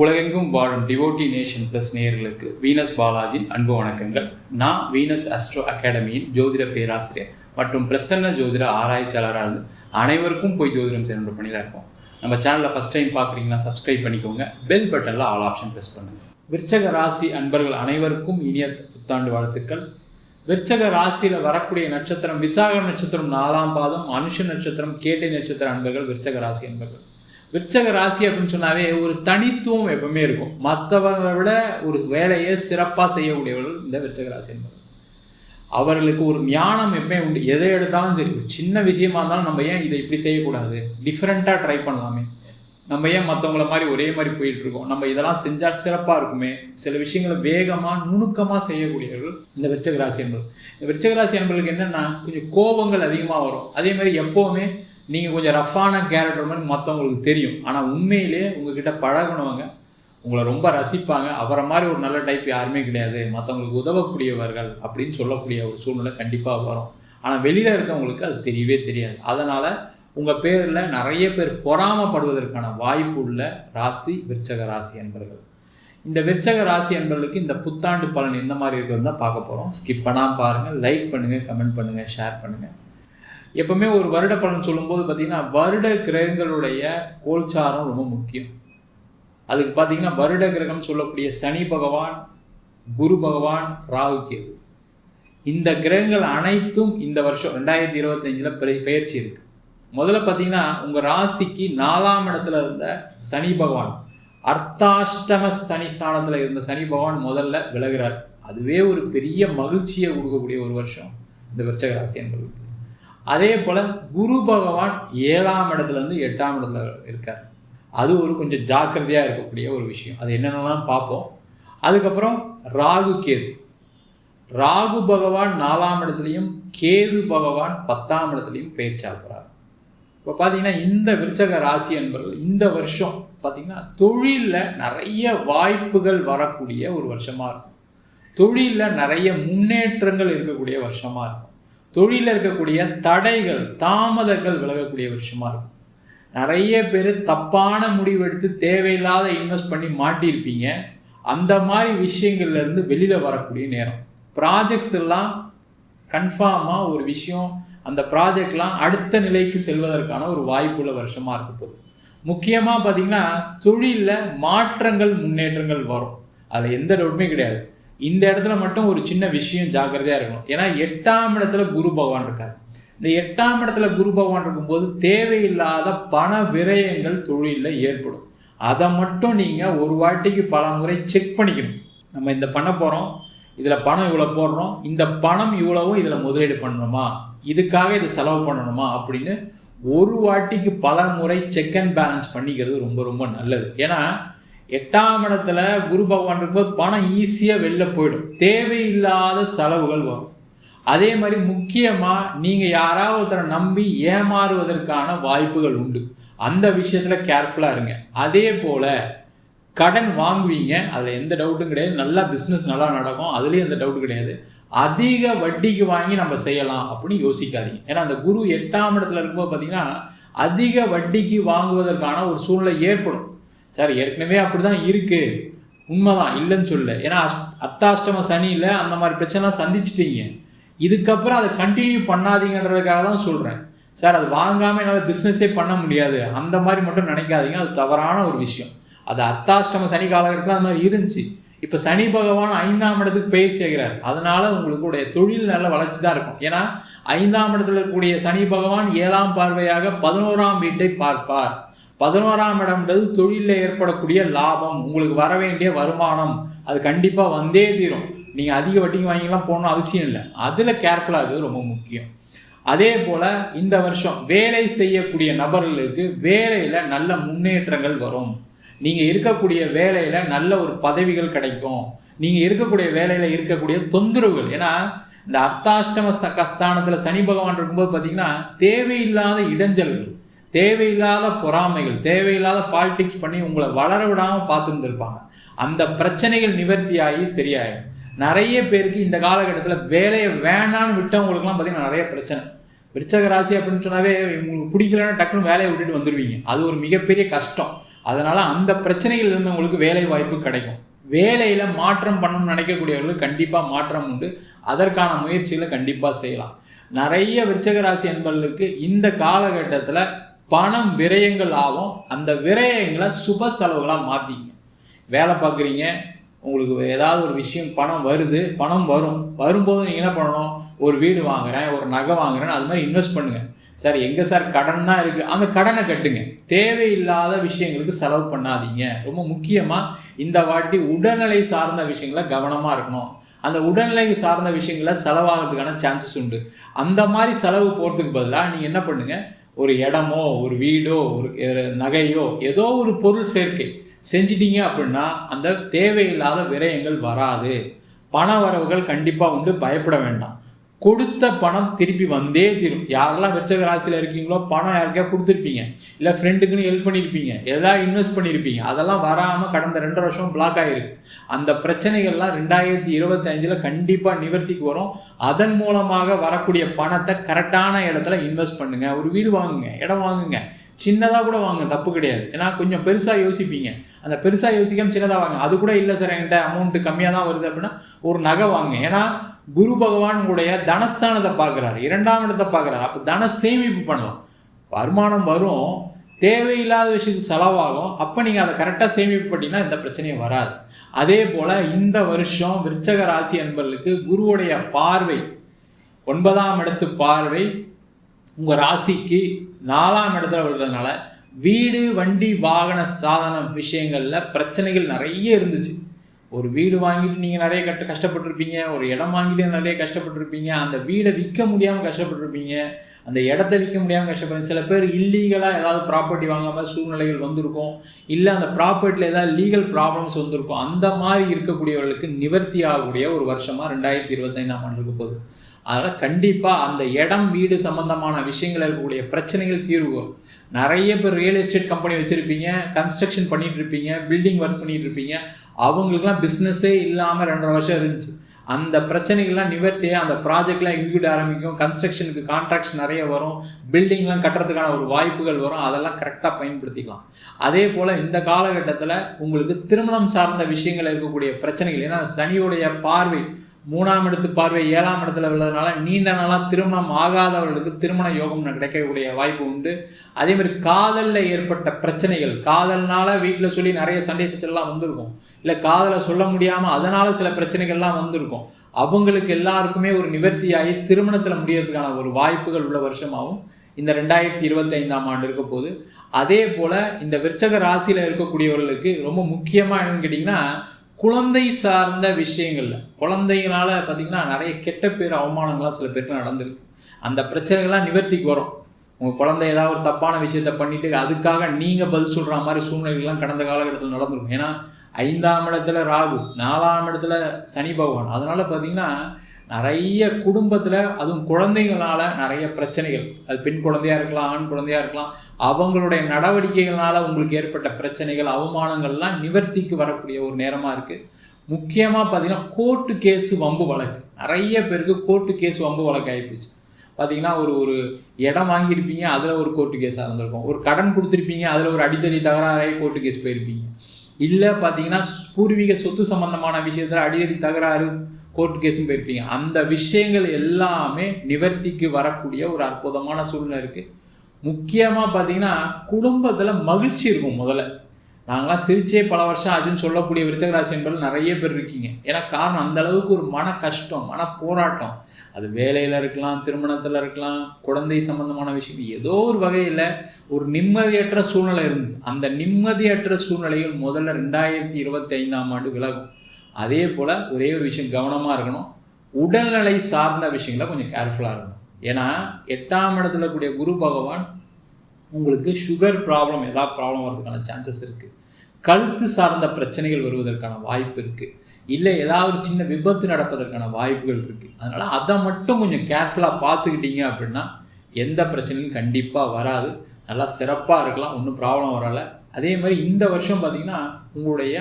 உலகெங்கும் வாழும் devotee nation plus நேயர்களுக்கு வீனஸ் பாலாஜியின் அன்பு வணக்கங்கள். நான் வீனஸ் அஸ்ட்ரோ அகாடமியின் ஜோதிட பேராசிரியர் மற்றும் பிரசன்ன ஜோதிட ஆராய்ச்சியாளராக இருந்து அனைவருக்கும் போய் ஜோதிடம் செய்யணுன்ற பணியில் இருக்கோம். நம்ம சேனலில் ஃபஸ்ட் டைம் பார்க்குறீங்கன்னா சப்ஸ்கிரைப் பண்ணிக்கோங்க. பெல் பட்டனில் ஆல் ஆப்ஷன் ப்ரெஸ் பண்ணுங்கள் விருச்சக ராசி அன்பர்கள் அனைவருக்கும் இனிய புத்தாண்டு வாழ்த்துக்கள். விருச்சக ராசியில் வரக்கூடிய நட்சத்திரம் விசாக நட்சத்திரம் நாலாம் பாதம் அனுஷ நட்சத்திரம் கேட்டை நட்சத்திர அன்பர்கள் விருச்சக ராசி அன்பர்கள். விருச்சக ராசி அப்படின்னு சொன்னாவே ஒரு தனித்துவம் எப்பவுமே இருக்கும். மற்றவங்களை விட ஒரு வேலையை சிறப்பாக செய்யக்கூடியவர்கள் இந்த விருச்சக ராசி என்பது அவர்களுக்கு ஒரு ஞானம் எப்பவுமே உண்டு. எதை எடுத்தாலும் சரி ஒரு சின்ன விஷயமா இருந்தாலும் நம்ம ஏன் இதை இப்படி செய்யக்கூடாது? டிஃப்ரெண்ட்டாக ட்ரை பண்ணலாமே. நம்ம ஏன் மற்றவங்கள மாதிரி ஒரே மாதிரி போயிட்டு இருக்கோம்? நம்ம இதெல்லாம் செஞ்சால் சிறப்பாக இருக்குமே? சில விஷயங்களை வேகமாக நுணுக்கமாக செய்யக்கூடியவர்கள் இந்த விருச்சக ராசி என்பது இந்த விருச்சக ராசி என்பதுக்கு என்னென்னா கொஞ்சம் கோபங்கள் அதிகமாக வரும். அதே மாதிரி எப்போவுமே நீங்கள் கொஞ்சம் ரஃப்பான கேரக்டர் மாதிரி மற்றவங்களுக்கு தெரியும். ஆனால் உண்மையிலே உங்ககிட்ட பழகுனவங்க உங்களை ரொம்ப ரசிப்பாங்க. அவரை மாதிரி ஒரு நல்ல டைப் யாருமே கிடையாது. மற்றவங்களுக்கு உதவக்கூடியவர்கள் அப்படின்னு சொல்லக்கூடிய ஒரு சூழ்நிலை கண்டிப்பாக வரும். ஆனால் வெளியில் இருக்கவங்களுக்கு அது தெரியவே தெரியாது. அதனால் உங்கள் பேரில் நிறைய பேர் பொறாமப்படுவதற்கான வாய்ப்பு உள்ள ராசி விருச்சக ராசி என்பர்கள். இந்த விருச்சக ராசி என்பர்களுக்கு இந்த புத்தாண்டு பலன் எந்த மாதிரி இருக்கிறது தான் பார்க்க போகிறோம் ஸ்கிப் பண்ணால் பாருங்கள் லைக் பண்ணுங்கள் கமெண்ட் பண்ணுங்கள் ஷேர் பண்ணுங்கள் எப்பவுமே ஒரு வருட பலன் சொல்லும்போது பார்த்தீங்கன்னா வருட கிரகங்களுடைய கோல்சாரம் ரொம்ப முக்கியம். அதுக்கு பார்த்தீங்கன்னா வருட கிரகம் சொல்லக்கூடிய சனி பகவான் குரு பகவான் ராகு கேது. இந்த கிரகங்கள் அனைத்தும் இந்த வருஷம் ரெண்டாயிரத்தி இருபத்தஞ்சில் பயிற்சி இருக்குது முதல்ல பார்த்தீங்கன்னா உங்கள் ராசிக்கு நாலாம் இடத்துல இருந்த சனி பகவான் அர்த்தாஷ்டம சனி ஸ்தானத்தில் இருந்த சனி பகவான் முதல்ல விலகிறார். அதுவே ஒரு பெரிய மகிழ்ச்சியை கொடுக்கக்கூடிய ஒரு வருஷம் இந்த விருச்சக ராசி என்பதுக்கு அதே போல் குரு பகவான் ஏழாம் இடத்துலேருந்து எட்டாம் இடத்துல இருக்கார். அது ஒரு கொஞ்சம் ஜாக்கிரதையாக இருக்கக்கூடிய ஒரு விஷயம். அது என்னென்னலாம் பார்ப்போம். அதுக்கப்புறம் ராகு கேது. ராகு பகவான் நாலாம் இடத்துலையும் கேது பகவான் பத்தாம் இடத்துலையும் பயிற்சியாக போகிறார் இப்போ பார்த்தீங்கன்னா இந்த விருச்சக ராசி என்பவர்கள் இந்த வருஷம் பார்த்திங்கன்னா தொழிலில் நிறைய வாய்ப்புகள் வரக்கூடிய ஒரு வருஷமாக இருக்கும். தொழிலில் நிறைய முன்னேற்றங்கள் இருக்கக்கூடிய வருஷமாக இருக்கும். தொழிலில் இருக்கக்கூடிய தடைகள் தாமதங்கள் விலகக்கூடிய வருஷமாக இருக்கும். நிறைய பேர் தப்பான முடிவெடுத்து தேவையில்லாத இன்வெஸ்ட் பண்ணி மாட்டியிருப்பீங்க. அந்த மாதிரி விஷயங்கள்லேருந்து வெளியில் வரக்கூடிய நேரம். ப்ராஜெக்ட்ஸ் எல்லாம் கன்ஃபார்மாக ஒரு விஷயம் அந்த ப்ராஜெக்ட்லாம் அடுத்த நிலைக்கு செல்வதற்கான ஒரு வாய்ப்புள்ள வருஷமாக இருக்க போகுது. முக்கியமாக பார்த்தீங்கன்னா தொழிலில் மாற்றங்கள் முன்னேற்றங்கள் வரும். அதில் எந்த டவுட்டுமே கிடையாது. இந்த இடத்துல மட்டும் ஒரு சின்ன விஷயம் ஜாக்கிரதையாக இருக்கணும். ஏன்னா எட்டாம் இடத்துல குரு பகவான் இருக்கார். இந்த எட்டாம் இடத்துல குரு பகவான் இருக்கும்போது தேவையில்லாத பண விரயங்கள் தொழிலில் ஏற்படும். அதை மட்டும் நீங்கள் ஒரு வாட்டிக்கு பல முறை செக் பண்ணிக்கணும். நம்ம இந்த பண்ண போகிறோம் இதில் பணம் இவ்வளோ போடுறோம் இந்த பணம் இவ்வளவும் இதில் முதலீடு பண்ணணுமா? இதுக்காக இதை செலவு பண்ணணுமா? அப்படின்னு ஒரு வாட்டிக்கு பல முறை செக் அண்ட் பேலன்ஸ் பண்ணிக்கிறது ரொம்ப ரொம்ப நல்லது. ஏன்னா எட்டாம் இடத்துல குரு பகவான் இருக்கும்போது பணம் ஈஸியாக வெளில போயிடும். தேவையில்லாத செலவுகள் வரும். அதே மாதிரி முக்கியமாக நீங்கள் யாராவது ஒருத்தரை நம்பி ஏமாறுவதற்கான வாய்ப்புகள் உண்டு. அந்த விஷயத்தில் கேர்ஃபுல்லாக இருங்க. அதே போல் கடன் வாங்குவீங்க. அதில் எந்த டவுட்டும் கிடையாது. நல்லா பிஸ்னஸ் நல்லா நடக்கும். அதுலேயும் எந்த டவுட்டும் கிடையாது. அதிக வட்டிக்கு வாங்கி நம்ம செய்யலாம் அப்படின்னு யோசிக்காதீங்க. ஏன்னா அந்த குரு எட்டாம் இடத்துல இருக்கும்போது பார்த்தீங்கன்னா அதிக வட்டிக்கு வாங்குவதற்கான ஒரு சூழ்நிலை ஏற்படும். சார் ஏற்கனவே அப்படி தான் இருக்குது உண்மைதான் இல்லைன்னு சொல்ல ஏன்னா அஷ் அர்த்தாஷ்டம சனியில் அந்த மாதிரி பிரச்சனைலாம் சந்திச்சிட்டீங்க. இதுக்கப்புறம் அதை கண்டினியூ பண்ணாதீங்கன்றதுக்காக தான் சொல்கிறேன் சார் அது வாங்காமல் என்னால் பிஸ்னஸே பண்ண முடியாது. அந்த மாதிரி மட்டும் நினைக்காதீங்க. அது தவறான ஒரு விஷயம். அது அர்த்தாஷ்டம சனி காலகட்டத்தில் அந்த மாதிரி இருந்துச்சு. இப்போ சனி பகவான் ஐந்தாம் இடத்துக்கு பயிர் செய்கிறார் அதனால உங்களுக்குடைய தொழில் நல்ல வளர்ச்சி தான் இருக்கும். ஏன்னா ஐந்தாம் இடத்துல இருக்கக்கூடிய சனி பகவான் ஏழாம் பார்வையாக பதினோராம் வீட்டை பார்ப்பார். பதினோராம் இடம்ன்றது தொழிலில் ஏற்படக்கூடிய லாபம். உங்களுக்கு வர வேண்டிய வருமானம். அது கண்டிப்பாக வந்தே தீரும். நீங்கள் அதிக வட்டிக்கு வாங்கிலாம் போகணும் அவசியம் இல்லை. அதில் கேர்ஃபுல்லாக இருக்கிறது ரொம்ப முக்கியம். அதே போல் இந்த வருஷம் வேலை செய்யக்கூடிய நபர்களுக்கு வேலையில் நல்ல முன்னேற்றங்கள் வரும். நீங்கள் இருக்கக்கூடிய வேலையில் நல்ல ஒரு பதவிகள் கிடைக்கும். நீங்கள் இருக்கக்கூடிய வேலையில் இருக்கக்கூடிய தொந்தரவுகள். ஏன்னா இந்த அர்த்தாஷ்டம கஸ்தானத்தில் சனி பகவான் இருக்கும்போது பார்த்தீங்கன்னா தேவையில்லாத இடைஞ்சல்கள். தேவையில்லாத பொறாமைகள் தேவையில்லாத பாலிடிக்ஸ் பண்ணி உங்களை வளர விடாமல் பார்த்துருந்துருப்பாங்க. அந்த பிரச்சனைகள் நிவர்த்தியாகி சரியாயிடும். நிறைய பேருக்கு இந்த காலகட்டத்தில் வேலையை வேணான்னு விட்டவங்களுக்குலாம் பார்த்திங்கன்னா நிறைய பிரச்சனை. விருச்சக ராசி அப்படின்னு சொன்னாவே உங்களுக்கு பிடிக்கலன்னா டக்குன்னு வேலையை விட்டுட்டு வந்துடுவீங்க அது ஒரு மிகப்பெரிய கஷ்டம். அதனால் அந்த பிரச்சனைகள் இருந்தவங்களுக்கு வேலை வாய்ப்பு கிடைக்கும். வேலையில் மாற்றம் பண்ணணும்னு நினைக்கக்கூடியவர்களுக்கு கண்டிப்பாக மாற்றம் உண்டு. அதற்கான முயற்சிகளை கண்டிப்பாக செய்யலாம். நிறைய விருச்சக ராசி என்பவர்களுக்கு இந்த காலகட்டத்தில் பணம் விரயங்கள் ஆகும். அந்த விரயங்களை சுப செலவுகளாக மாற்றிங்க வேலை பார்க்குறீங்க உங்களுக்கு ஏதாவது ஒரு விஷயம் பணம் வருது பணம் வரும். வரும்போது நீங்கள் என்ன பண்ணணும்? ஒரு வீடு வாங்குறேன் ஒரு நகை வாங்குறேன் அது மாதிரி இன்வெஸ்ட் பண்ணுங்கள் சார் எங்கே சார் கடன் தான் இருக்குது அந்த கடனை கட்டுங்க. தேவையில்லாத விஷயங்களுக்கு செலவு பண்ணாதீங்க. ரொம்ப முக்கியமாக இந்த வாட்டி உடல்நிலை சார்ந்த விஷயங்கள கவனமாக இருக்கணும். அந்த உடல்நிலை சார்ந்த விஷயங்கள செலவாகிறதுக்கான சான்சஸ் உண்டு. அந்த மாதிரி செலவு போகிறதுக்கு பதிலாக நீங்கள் என்ன பண்ணுங்கள் ஒரு இடமோ ஒரு வீடோ ஒரு நகையோ ஏதோ ஒரு பொருள் சேர்க்கை செஞ்சிட்டீங்க அப்படின்னா அந்த தேவையில்லாத விரயங்கள் வராது. பண வரவுகள் கண்டிப்பாக உண்டு பயப்பட வேண்டாம். கொடுத்த பணம் திருப்பி வந்தே தீரும். யாரெல்லாம் விருச்சக ராசியில் இருக்கீங்களோ பணம் யாருக்கா கொடுத்துருப்பீங்க? இல்லை ஃப்ரெண்டுக்குன்னு ஹெல்ப் பண்ணியிருப்பீங்க. எதாவது இன்வெஸ்ட் பண்ணியிருப்பீங்க. அதெல்லாம் வராமல் கடந்த ரெண்டு வருஷம் பிளாக் ஆகிருக்கு அந்த பிரச்சனைகள்லாம் ரெண்டாயிரத்தி இருபத்தஞ்சில் கண்டிப்பாக நிவர்த்திக்கு வரும். அதன் மூலமாக வரக்கூடிய பணத்தை கரெக்டான இடத்துல இன்வெஸ்ட் பண்ணுங்கள் ஒரு வீடு வாங்குங்க இடம் வாங்குங்க. சின்னதாக கூட வாங்க தப்பு கிடையாது. ஏன்னா கொஞ்சம் பெருசாக யோசிப்பீங்க. அந்த பெருசாக யோசிக்காமல் சின்னதாக வாங்க. அது கூட இல்லை சார் என்கிட்ட அமௌண்ட்டு கம்மியாக தான் வருது அப்படின்னா ஒரு நகை வாங்க. ஏன்னா குரு பகவான் உங்களுடைய தனஸ்தானத்தை பார்க்குறாரு. இரண்டாம் இடத்தை பார்க்குறாரு. அப்போ தன சேமிப்பு பண்ணலாம். வருமானம் வரும். தேவையில்லாத விஷயத்துக்கு செலவாகும். அப்போ நீங்கள் அதை கரெக்டாக சேமிப்பு பண்ணிங்கன்னா இந்த பிரச்சனையும் வராது. அதே போல் இந்த வருஷம் விருச்சக ராசி என்பர்களுக்கு குருவுடைய பார்வை ஒன்பதாம் இடத்து பார்வை உங்கள் ராசிக்கு நாலாம் இடத்துல உள்ளதுனால வீடு வண்டி வாகன சாதன விஷயங்களில் பிரச்சனைகள் நிறைய இருந்துச்சு. ஒரு வீடு வாங்கிட்டு நீங்கள் நிறைய கட்ட கஷ்டப்பட்டிருப்பீங்க ஒரு இடம் வாங்கிட்டு நிறைய கஷ்டப்பட்டிருப்பீங்க அந்த வீடை விற்க முடியாமல் கஷ்டப்பட்டிருப்பீங்க அந்த இடத்த விற்க முடியாமல் கஷ்டப்படுங்க சில பேர் இல்லீகலாக ஏதாவது ப்ராப்பர்ட்டி வாங்காமல் சூழ்நிலைகள் வந்திருக்கும். இல்லை அந்த ப்ராப்பர்ட்டியில் ஏதாவது லீகல் ப்ராப்ளம்ஸ் வந்திருக்கும். அந்த மாதிரி இருக்கக்கூடியவர்களுக்கு நிவர்த்தி ஆகக்கூடிய ஒரு வருஷமாக ரெண்டாயிரத்தி இருபத்தைந்தாம் ஆண்டு இருக்க போகுது. அதனால் கண்டிப்பாக அந்த இடம் வீடு சம்மந்தமான விஷயங்கள் இருக்கக்கூடிய பிரச்சனைகள் தீர்வு நிறைய பேர் ரியல் எஸ்டேட் கம்பெனி வச்சுருப்பீங்க கன்ஸ்ட்ரக்ஷன் பண்ணிகிட்டு இருப்பீங்க பில்டிங் ஒர்க் பண்ணிகிட்டு இருப்பீங்க. அவங்களுக்குலாம் பிஸ்னஸே இல்லாமல் ரெண்டரை வருஷம் இருந்துச்சு. அந்த பிரச்சனைகள்லாம் நிவர்த்தியாக அந்த ப்ராஜெக்ட்லாம் எக்ஸிக்யூட் ஆரம்பிக்கும். கன்ஸ்ட்ரக்ஷனுக்கு கான்ட்ராக்ட்ஸ் நிறைய வரும். பில்டிங்லாம் கட்டுறதுக்கான ஒரு வாய்ப்புகள் வரும். அதெல்லாம் கரெக்டாக பயன்படுத்திக்கலாம். அதே போல் இந்த காலகட்டத்தில் உங்களுக்கு திருமணம் சார்ந்த விஷயங்கள் இருக்கக்கூடிய பிரச்சனைகள் ஏன்னா சனியுடைய பார்வை மூணாம் இடத்து பார்வை ஏழாம் இடத்துல உள்ளதுனால நீண்ட நாளாக திருமணம் ஆகாதவர்களுக்கு திருமண யோகம் கிடைக்கக்கூடிய வாய்ப்பு உண்டு. அதேமாதிரி காதலில் ஏற்பட்ட பிரச்சனைகள் காதல்னால வீட்டில் சொல்லி நிறைய சண்டை சச்சல்லாம் வந்திருக்கும். இல்லை காதலை சொல்ல முடியாமல் அதனால் சில பிரச்சனைகள்லாம் வந்திருக்கும். அவங்களுக்கு எல்லாருக்குமே ஒரு நிவர்த்தியாகி திருமணத்தில் முடியறதுக்கான ஒரு வாய்ப்புகள் உள்ள வருஷமாகவும் இந்த ரெண்டாயிரத்தி இருபத்தைந்தாம் ஆண்டு இருக்க போது அதே போல் இந்த விற்சக ராசியில் இருக்கக்கூடியவர்களுக்கு ரொம்ப முக்கியமாக என்னன்னு கேட்டிங்கன்னா குழந்தை சார்ந்த விஷயங்களில் குழந்தைங்களால் பார்த்திங்கன்னா நிறைய கெட்ட பேர் அவமானங்கள்லாம் சில பேருக்கு நடந்திருக்கு. அந்த பிரச்சனைகள்லாம் நிவர்த்திக்கு வரும். உங்கள் குழந்தை ஏதாவது ஒரு தப்பான விஷயத்த பண்ணிவிட்டு அதுக்காக நீங்கள் பதில் சொல்கிற மாதிரி சூழ்நிலைகள்லாம் கடந்த காலகட்டத்தில் நடந்திருக்கும். ஏன்னா ஐந்தாம் இடத்துல ராகு நாலாம் இடத்துல சனி பகவான். அதனால் பார்த்திங்கன்னா நிறைய குடும்பத்தில் அதுவும் குழந்தைங்களால நிறைய பிரச்சனைகள். அது பெண் குழந்தையாக இருக்கலாம் ஆண் குழந்தையாக இருக்கலாம். அவங்களுடைய நடவடிக்கைகளால் உங்களுக்கு ஏற்பட்ட பிரச்சனைகள் அவமானங்கள்லாம் நிவர்த்திக்கு வரக்கூடிய ஒரு நேரமாக இருக்குது முக்கியமாக பார்த்தீங்கன்னா கோர்ட்டு கேஸு வம்பு வழக்கு. நிறைய பேருக்கு கோர்ட்டு கேஸ் வம்பு வழக்கு ஆகிப்போச்சு பார்த்தீங்கன்னா ஒரு ஒரு இடம் வாங்கியிருப்பீங்க அதில் ஒரு கோர்ட்டு கேஸாக இருந்திருக்கும். ஒரு கடன் கொடுத்துருப்பீங்க அதில் ஒரு அடித்தடி தகராறாகி கோர்ட்டு கேஸ் போயிருப்பீங்க. இல்லை பார்த்தீங்கன்னா பூர்வீக சொத்து சம்பந்தமான விஷயத்தில் அடிதடி தகராறு கோர்ட் கேஸும் போயிருப்பீங்க. அந்த விஷயங்கள் எல்லாமே நிவர்த்திக்கு வரக்கூடிய ஒரு அற்புதமான சூழ்நிலை இருக்குது முக்கியமாக பார்த்தீங்கன்னா குடும்பத்தில் மகிழ்ச்சி இருக்கும் முதல்ல. நாங்களாம் சிரிச்சே பல வருஷம் ஆச்சுன்னு சொல்லக்கூடிய விருச்சகராசி என்பதில் நிறைய பேர் இருக்கீங்க. ஏன்னா காரணம் அந்த அளவுக்கு ஒரு மன கஷ்டம் மன போராட்டம். அது வேலையில் இருக்கலாம் திருமணத்தில் இருக்கலாம் குழந்தை சம்பந்தமான விஷயம் ஏதோ ஒரு வகையில் ஒரு நிம்மதியற்ற சூழ்நிலை இருந்துச்சு. அந்த நிம்மதியற்ற சூழ்நிலையில் முதல்ல ரெண்டாயிரத்தி இருபத்தி ஐந்தாம் ஆண்டு விலகும். அதே போல் ஒரே ஒரு விஷயம் கவனமாக இருக்கணும். உடல்நிலை சார்ந்த விஷயங்களை கொஞ்சம் கேர்ஃபுல்லாக இருக்கணும். ஏன்னா எட்டாம் இடத்துல கூடிய குரு பகவான் உங்களுக்கு சுகர் ப்ராப்ளம் ஏதாவது ப்ராப்ளம் வர்றதுக்கான சான்சஸ் இருக்குது கழுத்து சார்ந்த பிரச்சனைகள் வருவதற்கான வாய்ப்பு இருக்குது இல்லை ஏதாவது ஒரு சின்ன விபத்து நடப்பதற்கான வாய்ப்புகள் இருக்குது அதனால் அதை மட்டும் கொஞ்சம் கேர்ஃபுல்லாக பார்த்துக்கிட்டீங்க அப்படின்னா எந்த பிரச்சனையும் கண்டிப்பாக வராது. நல்லா சிறப்பாக இருக்கலாம் ஒன்றும் ப்ராப்ளம் வரலை அதே மாதிரி இந்த வருஷம் பார்த்திங்கன்னா உங்களுடைய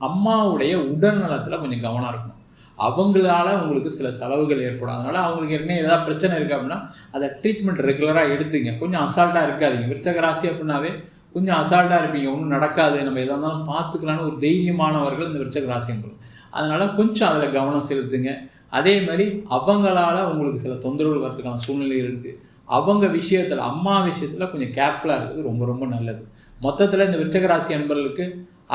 அம்மாவுடைய உடல் நலத்தில் கொஞ்சம் கவனம் இருக்கணும். அவங்களால உங்களுக்கு சில செலவுகள் ஏற்படும். அதனால் அவங்களுக்கு ஏற்கனவே ஏதாவது பிரச்சனை இருக்குது அப்படின்னா அதை ட்ரீட்மெண்ட் ரெகுலராக எடுத்துங்க. கொஞ்சம் அசால்ட்டாக இருக்காதீங்க. விருச்சக ராசி அப்படின்னாவே கொஞ்சம் அசால்ட்டாக இருப்பீங்க. ஒன்றும் நடக்காது. நம்ம எதாக இருந்தாலும் பார்த்துக்கலான்னு ஒரு தைரியமானவர்கள் இந்த விருச்சக ராசிங்கள் அதனால் கொஞ்சம் அதில் கவனம் செலுத்துங்க. அதே மாதிரி அவங்களால உங்களுக்கு சில தொந்தரவுகள் வரதுக்கான சூழ்நிலை இருக்குது அவங்க விஷயத்தில் அம்மா விஷயத்தில் கொஞ்சம் கேர்ஃபுல்லாக இருக்கிறது ரொம்ப ரொம்ப நல்லது. மொத்தத்தில் இந்த விருச்சக ராசி அன்பர்களுக்கு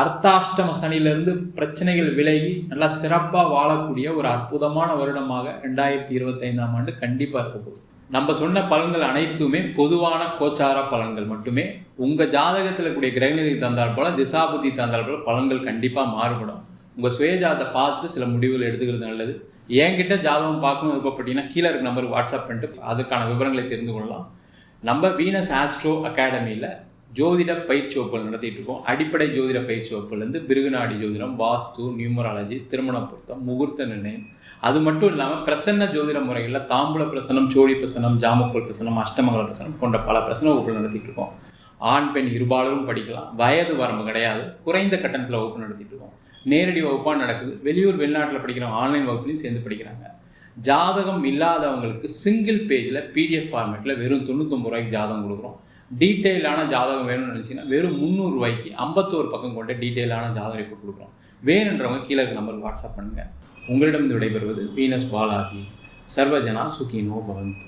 அர்த்தாஷ்டம சனியிலிருந்து பிரச்சனைகள் விலகி நல்லா சிறப்பாக வாழக்கூடிய ஒரு அற்புதமான வருடமாக ரெண்டாயிரத்தி இருபத்தைந்தாம் ஆண்டு கண்டிப்பாக இருக்க போகுது. நம்ம சொன்ன பலன்கள் அனைத்துமே பொதுவான கோச்சார பலன்கள் மட்டுமே. உங்கள் ஜாதகத்தில் கூடிய கிரகநிதி தந்தால் போல திசாபுத்தி தந்தால் போல பலன்கள் கண்டிப்பாக மாறுபடும். உங்கள் சுயஜாதத்தை பார்த்துட்டு சில முடிவுகள் எடுத்துக்கிறது நல்லது. என்கிட்ட ஜாதகம் பார்க்கணும் விருப்பப்பட்டீங்கன்னா கீழே இருக்க நம்பருக்கு வாட்ஸ்அப் பண்ணிட்டு அதுக்கான விவரங்களை தெரிந்து கொள்ளலாம். நம்ம வீனஸ் ஆஸ்ட்ரோ அகாடமியில் ஜோதிட பயிற்சி வகுப்புகள் நடத்திட்டு இருக்கோம் அடிப்படை ஜோதிட பயிற்சி வகுப்புலேருந்து பிருகுநாடி ஜோதிடம் வாஸ்து நியூமராலஜி திருமண பொருத்தம் முகூர்த்த நிர்ணயம். அது மட்டும் இல்லாமல் பிரசன்ன ஜோதிட முறைகளில் தாம்பூல பிரசனம் சோழி பிரசனம் ஜாமக்கோல் பிரசனம் அஷ்டமங்கல பிரசனம் போன்ற பல பிரசன வகுப்புகள் நடத்திட்டு இருக்கோம் ஆண் பெண் இருபாலரும் படிக்கலாம். வயது வரம்பு கிடையாது. குறைந்த கட்டணத்தில் வகுப்பு நடத்திட்டு இருக்கோம் நேரடி வகுப்பாக நடக்குது. வெளியூர் வெளிநாட்டில் படிக்கிற ஆன்லைன் வகுப்புலையும் சேர்ந்து படிக்கிறாங்க. ஜாதகம் இல்லாதவங்களுக்கு சிங்கிள் பேஜில் பிடிஎஃப் ஃபார்மேட்டில் வெறும் தொண்ணூத்தொம்பது ரூபாய்க்கு ஜாதகம் கொடுக்குறோம். டீட்டெயிலான ஜாதகம் வேணும்னு நினச்சிங்கன்னா வெறும் முந்நூறுரூவாய்க்கு ஐம்பத்தோரு பக்கம் கொண்ட டீட்டெயிலான ஜாதகம் ரிப்போர்ட் கொடுக்குறோம் வேணுன்றவங்க கீழே இருக்க நம்பருக்கு வாட்ஸ்அப் பண்ணுங்கள் உங்களிடம் விடைபெறுவது வீனஸ் பாலாஜி. சர்வஜனா சுகினோ பவந்த்.